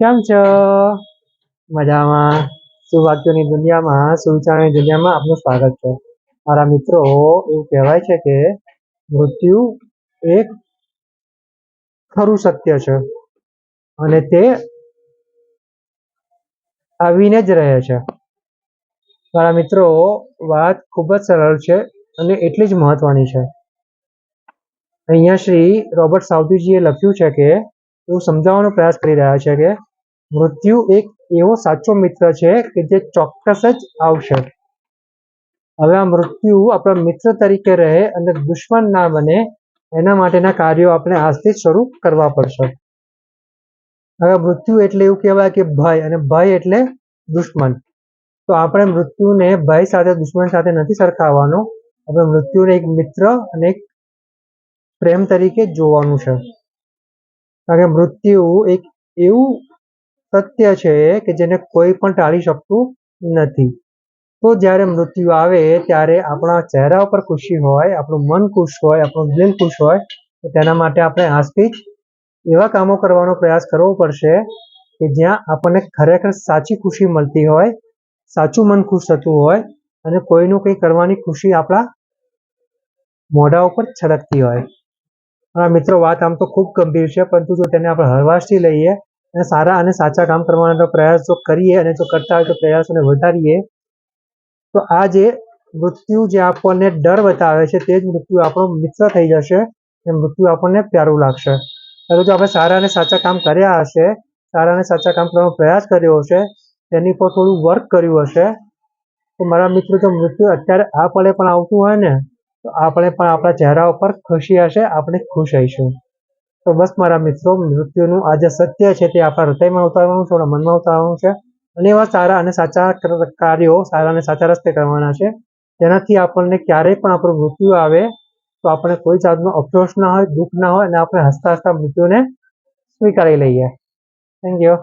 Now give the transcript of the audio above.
કેમ છો? મજામાં. સુવાક્યોની દુનિયામાં સુવિચારની દુનિયામાં આપનું સ્વાગત છે. મારા મિત્રો, એવું કહેવાય છે કે મૃત્યુ એક ખરું સત્ય છે અને તે આવીને જ રહે છે. મારા મિત્રો, વાત ખૂબ જ સરળ છે અને એટલી જ મહત્વની છે. અહીંયા શ્રી રોબર્ટ સાઉથીજીએ લખ્યું છે કે, એવું સમજાવવાનો પ્રયાસ કરી રહ્યા છે કે મૃત્યુ એક એવો સાચો મિત્ર છે કે જે ચોક્કસ જ આવશે. હવે આ મૃત્યુ આપણા મિત્ર તરીકે રહે અને દુશ્મન ના બને, એના માટેના કાર્યો આપણે આજથી શરૂ કરવા પડશે. હવે મૃત્યુ એટલે એવું કહેવાય કે ભય, અને ભય એટલે દુશ્મન. તો આપણે મૃત્યુને ભય સાથે, દુશ્મન સાથે નથી સરખાવવાનું. આપણે મૃત્યુને એક મિત્ર અને એક પ્રેમ તરીકે જોવાનું છે. કારણ કે મૃત્યુ એક એવું સત્ય છે કે જેને કોઈ પણ ટાળી શકતું નથી. તો જ્યારે મૃત્યુ આવે ત્યારે આપણા ચહેરા ઉપર ખુશી હોય, આપણું મન ખુશ હોય, આપણું દિલ ખુશ હોય, તો તેના માટે આપણે આજથી એવા કામો કરવાનો પ્રયાસ કરવો પડશે કે જ્યાં આપણને ખરેખર સાચી ખુશી મળતી હોય, સાચું મન ખુશ થતું હોય અને કોઈનું કંઈ કરવાની ખુશી આપણા મોઢા ઉપર છલકતી હોય. હા, મિત્રો, વાત આમ તો ખૂબ ગંભીર છે, પરંતુ જો તેને આપણે હળવાશથી લઈએ અને સારા અને સાચા કામ કરવાનો પ્રયાસ જો કરીએ અને જો કરતા હોય તો પ્રયાસોને વધારીએ, તો આ જે મૃત્યુ જે આપણને ડર બતાવે છે તે જ મૃત્યુ આપણો મિત્ર થઈ જશે અને મૃત્યુ આપણને પ્યારું લાગશે. હવે જો આપણે સારા અને સાચા કામ કર્યા હશે, સારા અને સાચા કામ કરવાનો પ્રયાસ કર્યો હશે, તેની પર થોડું વર્ક કર્યું હશે, તો મારા મિત્રો જો મૃત્યુ અત્યારે આ પળે પણ આવતું હોય ને, તો આપણે પણ આપણા ચહેરા ઉપર ખુશી હશે આપણે ખુશ હઈશું. તો બસ મારા મિત્રો, મૃત્યુનું આ જે સત્ય છે તે આપણા હૃદયમાં ઉતારવાનું છે, આપણા મનમાં ઉતારવાનું છે. અને એવા સારા અને સાચા કાર્યો સારા અને સાચા રસ્તે કરવાના છે. જેનાથી આપણને ક્યારેય પણ આપણું મૃત્યુ આવે, તો આપણે કોઈ જાતનો અફસોસ ના હોય, દુઃખ ના હોય અને આપણે હસતા હસતા મૃત્યુને સ્વીકારી લઈએ. Thank you